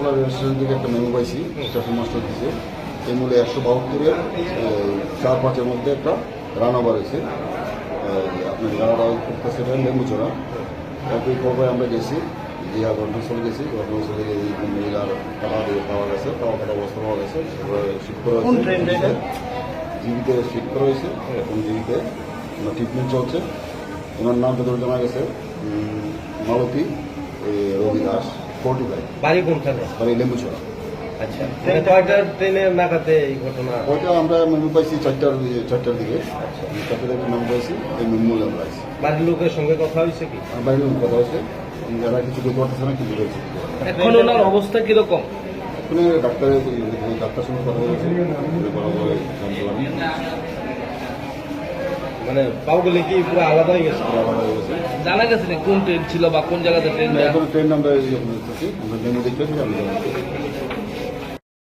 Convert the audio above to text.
Agartala restaurant থেকে একটা memo পাইছি স্টেশন মাস্টার দিছে। এই মূলে একশো বাহাত্তরের চার পাঁচের মধ্যে একটা রান ওভার হয়েছে। আপনার যারা করতেছে এটা লেম্বুচড়া একই খবরে আমরা গেছি জিয়া ঘটনাস্থলে গেছি ঘটনাস্থলে গিয়ে এই মহিলার টাকা দিয়ে পাওয়া গেছে পাওয়া টাকা অবস্থা পাওয়া গেছে তারপরে শিফট করা হয়েছে? জীবিতে শিফট করা হয়েছে এখন জীবিতে ওনার ট্রিটমেন্ট চলছে। ওনার নাম যতদূর জানা গেছে মালতী রবি দাস। ফোর্টি ফাইভ বাড়ি কোনখানে? বাড়ি লেম্বুছড়া আচ্ছা মানে কয়টা ট্রেনের নাগাতে এই ঘটনা? ওইটা আমরা মেমু পাইছি চারটার দিকে- চারটার দিকে। চারটার দিকে মেমু পাইছি এই মেমু আমরা বাড়ির লোকের সঙ্গে কথা হয়েছে কি? লোক কথা হচ্ছে যারা কিছু না কিছু করছে এখন ওনার অবস্থা কীরকম? ডাক্তারের ডাক্তার সঙ্গে কথা বলেছে মানে পাওগুলি কি পুরো আলাদা হয়ে গেছে। জানা গেছে কোন ট্রেন ছিল বা কোন জায়গাতে ট্রেন এখন ট্রেন আমরা আমরা।